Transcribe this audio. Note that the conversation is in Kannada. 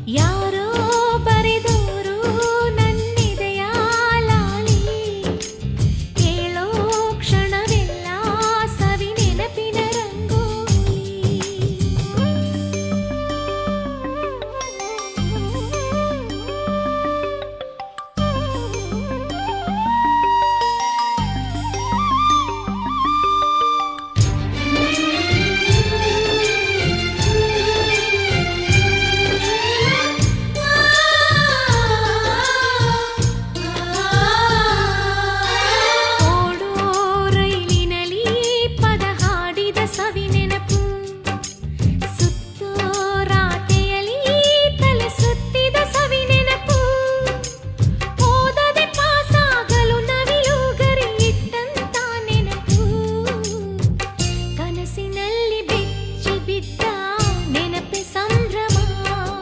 ಯಾರೋ ಬರೆದ